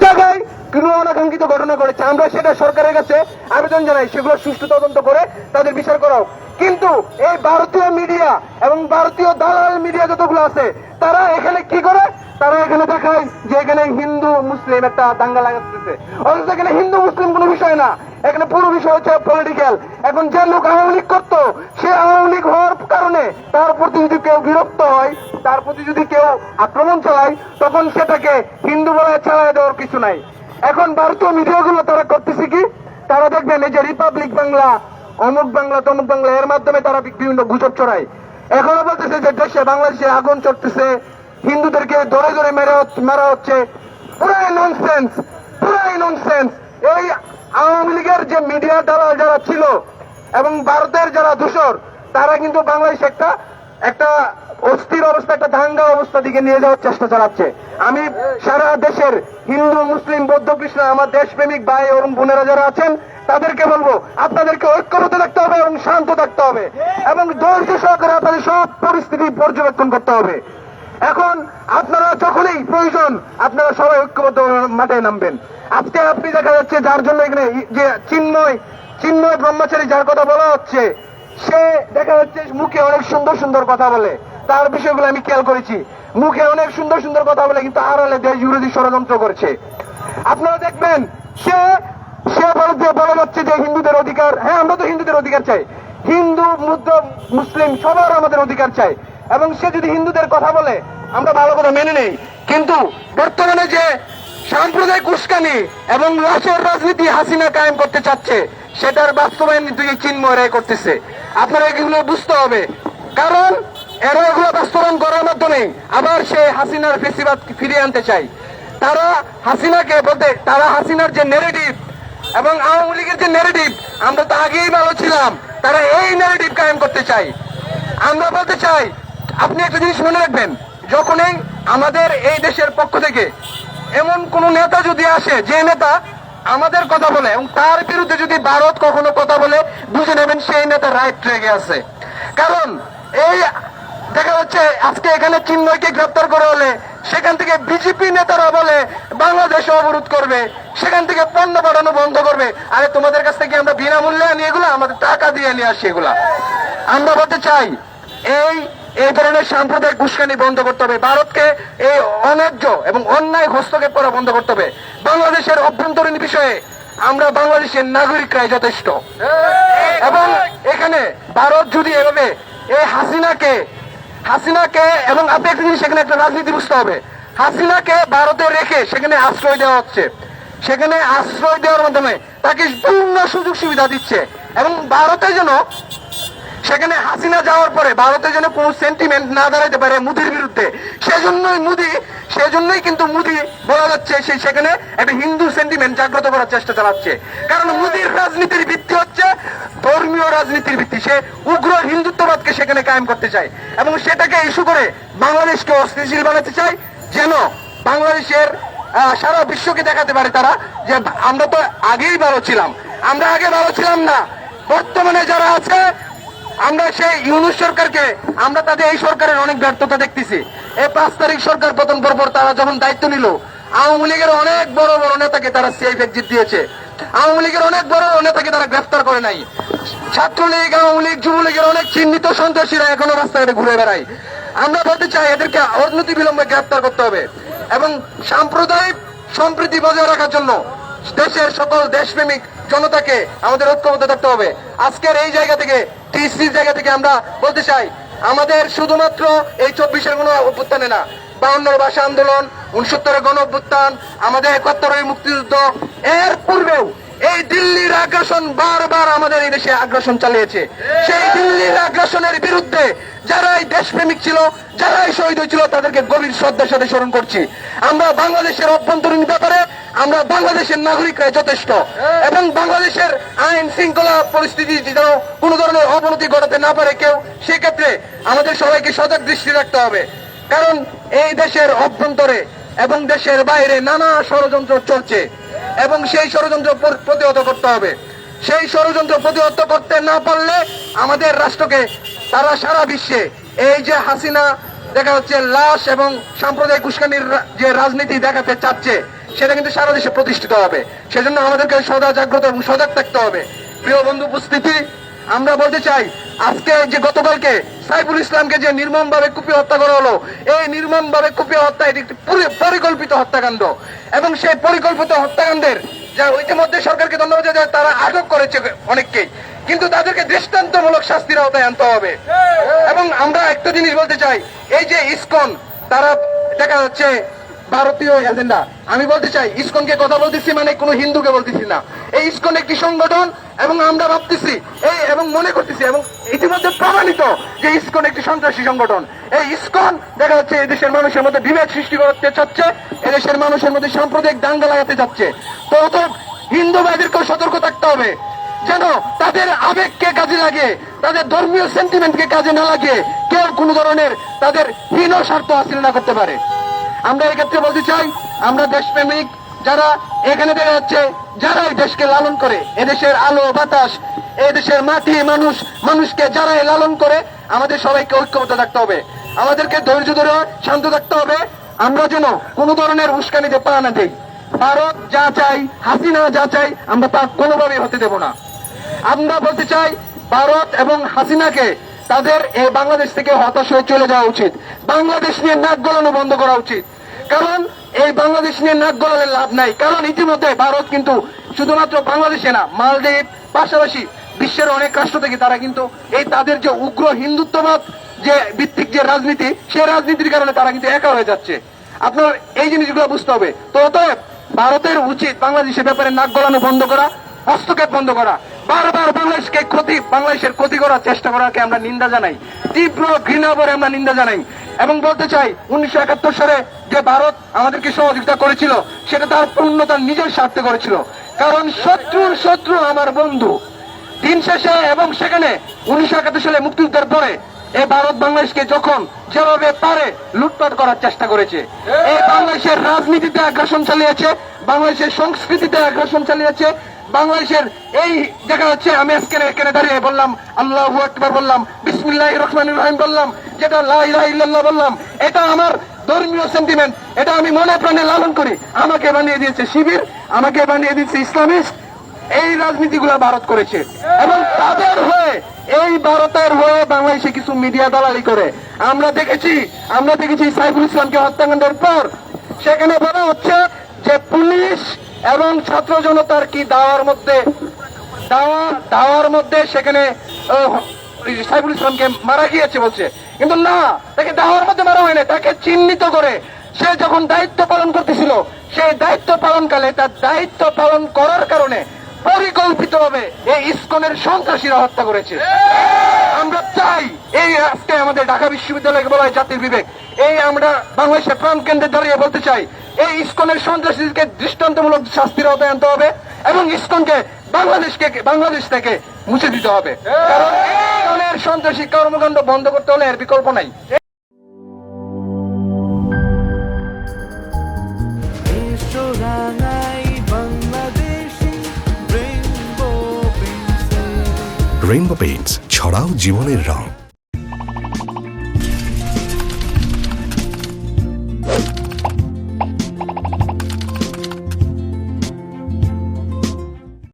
打开 কোনো অনাকাঙ্ক্ষিত ঘটনা করেছে আমরা সেটা সরকারের কাছে আবেদন জানাই, সেগুলো সুষ্ঠু তদন্ত করে তাদের বিচার করাও। কিন্তু এই ভারতীয় মিডিয়া এবং ভারতীয় দালাল মিডিয়া যতগুলো আছে, তারা এখানে কি করে? তারা এখানে দেখায় যে এখানে হিন্দু, মুসলিম একটা দাঙ্গা লাগাচ্ছে। অথচ এখানে হিন্দু, মুসলিম কোনো বিষয় না। এখানে পুরো বিষয় হচ্ছে পলিটিক্যাল এখন যে লোক আওয়ামী লীগ করতো, সে আওয়ামী লীগ হওয়ার কারণে তার প্রতি যদি কেউ বিরক্ত হয়, তার প্রতি যদি কেউ আক্রমণ চালায়, তখন সেটাকে হিন্দু বলে চালায় দেওয়ার কিছু নাই। এখন ভারতীয় মিডিয়াগুলো তারা করতেছে কি? তারা দেখবেন এই যে রিপাবলিক বাংলা, অমুক বাংলা, তমুক বাংলা, এর মাধ্যমে তারা বিভিন্ন গুজব ছড়ায়। এখনও বলতেছে যে দেশে বাংলাদেশে আগুন চড়তেছে, হিন্দুদেরকে ধরে ধরে মেরে মারা হচ্ছে। পুরাই ননসেন্স পুরাই ননসেন্স এই আওয়ামী লীগের যে মিডিয়া দালাল যারা ছিল এবং ভারতের যারা দূষর, তারা কিন্তু বাংলাদেশে একটা একটা অস্থির অবস্থা, একটা দাঙ্গা অবস্থা দিকে নিয়ে যাওয়ার চেষ্টা চালাচ্ছে। আমি সারা দেশের হিন্দু, মুসলিম, বৌদ্ধ, কৃষ্ণ, আমার দেশপ্রেমিক ভাই এবং বোনেরা যারা আছেন, তাদেরকে বলব, আপনাদেরকে ঐক্যবদ্ধ থাকতে হবে এবং শান্ত থাকতে হবে এবং ধৈর্য সহকারে আপনাদের সব পরিস্থিতি পর্যবেক্ষণ করতে হবে। এখন আপনারা যখনই প্রয়োজন, আপনারা সবাই ঐক্যবদ্ধ মাঠে নামবেন। আজকে আপনি দেখা যাচ্ছে যার জন্য এখানে যে চিন্ময় চিন্ময় ব্রহ্মচারী যার কথা বলা হচ্ছে, সে দেখা যাচ্ছে মুখে অনেক সুন্দর সুন্দর কথা বলে। তার বিষয়গুলো আমি খেয়াল করেছি। মুখে অনেক সুন্দর সুন্দর কথা বলে কিন্তু আড়ালে দেশ বিরোধী ষড়যন্ত্র করছে। আপনারা দেখবেন, সে সে বলতে বলা যাচ্ছে যে হিন্দুদের অধিকার হ্যাঁ আমরা তো হিন্দুদের অধিকার চাই। হিন্দু মুসলিম সবার আমাদের অধিকার চাই। এবং সে যদি হিন্দুদের কথা বলে, আমরা ভালো কথা মেনে নেই। কিন্তু বর্তমানে যে সাম্প্রদায়িক উস্কানি এবং লাশের রাজনীতি হাসিনা কায়েম করতে চাচ্ছে, সেটার বাস্তবায়ন দুই চিন্ময় রায় করতেছে। আপনারা এগুলো বুঝতে হবে। কারণ এরা এগুলো বাস্তবায়ন করার মাধ্যমে আবার সে হাসিনার ফেসিবাদ ফিরিয়ে আনতে চাই তারা হাসিনাকে বলতে, তারা হাসিনার যে নেগেটিভ এবং আওয়ামী লীগের যে নেগেটিভ আমরা তো আগেই ভালো ছিলাম, তারা এই নেগেটিভ কায়েম করতে চাই আমরা বলতে চাই, আপনি একটা জিনিস মনে রাখবেন, যখনই আমাদের এই দেশের পক্ষ থেকে এমন কোন নেতা যদি আসে, যে নেতা আমাদের কথা বলে এবং তার বিরুদ্ধে যদি ভারত কখনো কথা বলে, বুঝে নেবেন সেই নেতা রাইট ট্রেগে আছে। কারণ এই দেখা যাচ্ছে আজকে এখানে চিন্ময়কে গ্রেপ্তার করে হলে সেখান থেকে বিজেপি নেতারা বলে বাংলাদেশ অবরোধ করবে সেখান থেকে পণ্য পাঠানো বন্ধ করবে। আরে তোমাদের কাছ থেকে আমরা বিনামূল্যে আনি এগুলো? আমাদের টাকা দিয়ে নিয়ে আসি এগুলা। আমরা বলতে চাই এই এই ধরনের সাম্প্রদায়িক উস্কানি বন্ধ করতে হবে। ভারতকে এই অন্যায্য এবং অন্যায় হস্তক্ষেপ করা বন্ধ করতে হবে। বাংলাদেশের অভ্যন্তরীণ বিষয়ে আমরা বাংলাদেশের নাগরিকরাই যথেষ্ট। এবং এখানে ভারত যদি এভাবে এই হাসিনাকে হাসিনাকে এবং আপনি একটা জিনিস সেখানে একটা রাজনীতি বুঝতে হবে, হাসিনাকে ভারতে রেখে সেখানে আশ্রয় দেওয়া হচ্ছে। সেখানে আশ্রয় দেওয়ার মাধ্যমে তাকে বিভিন্ন সুযোগ সুবিধা দিচ্ছে এবং ভারতে যেন সেখানে হাসিনা যাওয়ার পরে ভারতে যেন কোনো সেন্টিমেন্ট না দাঁড়াইতে পারে মুদির বিরুদ্ধে। সেজন্যই মুদি, সেজন্যই কিন্তু মুদি বলা যাচ্ছে সে সেখানে একটা হিন্দু সেন্টিমেন্ট জাগ্রত করার চেষ্টা চালাচ্ছে। কারণ মুদির রাজনীতির ভিত্তি হচ্ছে ধর্মীয় রাজনীতির ভিত্তি। সে উগ্র হিন্দুত্ববাদকে সেখানে কায়েম করতে চায় এবং সেটাকে ইস্যু করে বাংলাদেশকে অস্থিতিশীল বানাতে চায় যেন বাংলাদেশের সারা বিশ্বকে দেখাতে পারে তারা যে আমরা তো আগেই ভালো ছিলাম। আমরা আগে ভালো ছিলাম না। বর্তমানে যারা আছে আমরা সেই ইউনুস সরকারকে, আমরা তাদের এই সরকারের অনেক ব্যর্থতা দেখতেছি। এই পাঁচ তারিখ সরকার পতন পর পর তারা যখন দায়িত্ব নিল, আওয়ামী লীগের অনেক বড় বড় নেতাকে তারা সেফ এক্সিট দিয়েছে। আওয়ামী লীগের অনেক বড় বড় নেতাকে তারা গ্রেফতার করে নাই। ছাত্রলীগ, আওয়ামী লীগ, যুবলীগের অনেক চিহ্নিত সন্ত্রাসীরা এখনও রাস্তাঘাটে ঘুরে বেড়ায়। আমরা বলতে চাই, এদেরকে অনতি বিলম্বে গ্রেফতার করতে হবে এবং সাম্প্রদায়িক সম্প্রীতি বজায় রাখার জন্য দেশের সকল দেশপ্রেমিক জনতাকে আমাদের ঐক্যবদ্ধ থাকতে হবে। আজকের এই জায়গা থেকে টিসির জায়গা থেকে আমরা বলতে চাই, আমাদের শুধুমাত্র এই চব্বিশের কোনো অভ্যুত্থানে না, বাউন্নর ভাষা আন্দোলন, উনসত্তরের গণ অভ্যুত্থান আমাদের একাত্তরের মুক্তিযুদ্ধ, এর পূর্বেও এই দিল্লির আগ্রাসন বারবার আমাদের এই দেশে আগ্রাসন চালিয়েছে। সেই দিল্লির আগ্রাসনের বিরুদ্ধে যারাই দেশপ্রেমিক ছিল, যারাই শহীদ হয়েছিল, তাদেরকে গভীর শ্রদ্ধার সাথে স্মরণ করছি। আমরা বাংলাদেশের অভ্যন্তরীণ ব্যাপারে, আমরা বাংলাদেশের নাগরিকরা যথেষ্ট। এবং বাংলাদেশের আইন শৃঙ্খলা পরিস্থিতি যেন কোনো ধরনের অবনতি ঘটাতে না পারে কেউ, সেক্ষেত্রে আমাদের সবাইকে সজাগ দৃষ্টি রাখতে হবে। কারণ এই দেশের অভ্যন্তরে এবং দেশের বাইরে নানা ষড়যন্ত্র চলছে। এবং সেই ষড়যন্ত্র প্রতিহত করতে হবে। সেই ষড়যন্ত্র প্রতিহত করতে না পারলে আমাদের রাষ্ট্রকে তারা সারা বিশ্বে এই যে হাসিনা দেখা যাচ্ছে লাশ এবং সাম্প্রদায়িক উস্কানির যে রাজনীতি দেখাতে চাচ্ছে, সেটা কিন্তু সারা দেশে প্রতিষ্ঠিত হবে। সেজন্য আমাদেরকে সদা জাগ্রত এবং সজাগ থাকতে হবে। প্রিয় বন্ধু, উপস্থিতি, আমরা বলতে চাই, আজকে যে গতকালকে সাইফুল ইসলামকে যে নির্মম ভাবে কুপিয়ে হত্যা করা হলো এই নির্মম ভাবে কুপিয়ে হত্যা এটি একটি পরিকল্পিত হত্যাকাণ্ড। এবং সেই পরিকল্পিত হত্যাকাণ্ডের যা ইতিমধ্যে সরকারকে ধন্যবাদ যায় তারা আটক করেছে অনেককেই। কিন্তু তাদেরকে দৃষ্টান্তমূলক শাস্তির আওতায় আনতে হবে। এবং আমরা একটা জিনিস বলতে চাই এই যে ইসকন তারা দেখা যাচ্ছে ভারতীয় এজেন্ডা। আমি বলতে চাই, ইসকনকে কথা বলতেছি মানে কোনো হিন্দুকে বলতেছি না। এই ইসকন একটি সংগঠন এবং আমরা ভাবতেছি, এই এবং মনে করতেছি এবং ইতিমধ্যে প্রমাণিত যে ইসকন একটি সন্ত্রাসী সংগঠন। এই ইসকন দেখা যাচ্ছে এই দেশের মানুষের মধ্যে বিভেদ সৃষ্টি করতে চাচ্ছে এদেশের মানুষের মধ্যে সাম্প্রদায়িক দাঙ্গা লাগাতে চাচ্ছে। তো অত হিন্দু ভাইদেরকেও সতর্ক থাকতে হবে, যেন তাদের আবেগকে কাজে লাগে, তাদের ধর্মীয় সেন্টিমেন্টকে কাজে না লাগে, কেউ কোনো ধরনের তাদের হীন স্বার্থ হাসিল না করতে পারে। আমরা এক্ষেত্রে বলতে চাই, আমরা দেশপ্রেমিক যারা এখানে দেখা যাচ্ছে যারা এই দেশকে লালন করে, এদেশের আলো, বাতাস, এদেশের মাটি, মানুষ, মানুষকে যারাই লালন করে, আমাদের সবাইকে ঐক্যবদ্ধ থাকতে হবে। আমাদেরকে ধৈর্য ধরে শান্ত থাকতে হবে। আমরা যেন কোনো ধরনের উস্কানিতে পা না দেই। ভারত যা চাই, হাসিনা যা চাই, আমরা তা কোনোভাবেই হতে দেব না। আমরা বলতে চাই, ভারত এবং হাসিনাকে তাদের এই বাংলাদেশ থেকে হতাশ হয়ে চলে যাওয়া উচিত। বাংলাদেশ নিয়ে নাক গলানো বন্ধ করা উচিত। কারণ এই বাংলাদেশ নিয়ে নাক গলালে লাভ নাই। কারণ ইতিমধ্যে ভারত কিন্তু শুধুমাত্র বাংলাদেশে না, মালদ্বীপ, পাশাপাশি বিশ্বের অনেক রাষ্ট্র থেকে তারা কিন্তু এই তাদের যে উগ্র হিন্দুত্ববাদ যে ভিত্তিক যে রাজনীতি, সেই রাজনীতির কারণে তারা কিন্তু একা হয়ে যাচ্ছে। আপনার এই জিনিসগুলো বুঝতে হবে। তো অতএব ভারতের উচিত বাংলাদেশের ব্যাপারে নাক গলানো বন্ধ করা, হস্তক্ষেপ বন্ধ করা। বারবার বাংলাদেশকে ক্ষতি, বাংলাদেশের ক্ষতি করার চেষ্টা করাকে আমরা নিন্দা জানাই। তীব্র ঘৃণা করে আমরা নিন্দা জানাই। এবং বলতে চাই, উনিশশো একাত্তর সালে যে ভারত আমাদেরকে সহযোগিতা করেছিল, সেটা তার পূর্ণ তার নিজের স্বার্থে করেছিল। কারণ শত্রুর শত্রু আমার বন্ধু। দিন শেষে এবং সেখানে উনিশশো একাত্তর সালে মুক্তিযুদ্ধের পরে এই ভারত বাংলাদেশকে যখন যেভাবে পারে লুটপাট করার চেষ্টা করেছে এই বাংলাদেশের রাজনীতিতে আগ্রাসন চালিয়েছে, বাংলাদেশের সংস্কৃতিতে আগ্রাসন চালিয়েছে, বাংলাদেশের এই দেখা যাচ্ছে, আমি আজকে এখানে দাঁড়িয়ে বললাম, আল্লাহ আকবার বললাম বিসমুল্লাহ রহমান রহিম বললাম, যেটা লা ইলাহা ইল্লাল্লাহ বললাম, এটা আমার ধর্মীয় সেন্টিমেন্ট এটা আমি মনে প্রাণে লালন করি। আমাকে বানিয়ে দিয়েছে শিবির, আমাকে বানিয়ে দিয়েছে ইসলামিস্ট। এই রাজনীতিগুলো ভারত করেছে। এবং তাদের হয়ে, এই ভারতের হয়ে বাংলাদেশে কিছু মিডিয়া দালালি করে। আমরা দেখেছি আমরা দেখেছি সাইফুল ইসলামকে হত্যাকাণ্ডের পর। সেখানে বলা হচ্ছে যে পুলিশ এবং ছাত্র জনতার কি দাওয়ার মধ্যে, দাওয়া, দাওয়ার মধ্যে সেখানে সাইফুল ইসলামকে মারা গিয়েছে বলছে। কিন্তু না, তাকে দাওয়ার মধ্যে মারা হয়নি, তাকে চিহ্নিত করে সে যখন দায়িত্ব পালন করতেছিল, সেই দায়িত্ব পালনকালে তার দায়িত্ব পালন করার কারণে পরিকল্পিত ভাবে এই ইস্কনের সন্ত্রাসীরা হত্যা করেছে। আমরা চাই এই আজকে আমাদের ঢাকা বিশ্ববিদ্যালয়কে বলা হয় জাতির বিবেক। এই আমরা বাংলাদেশের প্রাণ কেন্দ্রে দাঁড়িয়ে বলতে চাই, এই ইস্কনের সন্ত্রাসীদেরকে দৃষ্টান্তমূলক শাস্তির আওতায় আনতে হবে এবং ইস্কনকে বাংলাদেশকে বাংলাদেশ থেকে মুছে দিতে হবে। কারণ সন্ত্রাসী কর্মকাণ্ড বন্ধ করতে হলে এর বিকল্প নাই। রেইনবো পেইন্টস ছড়াও জীবনের রং।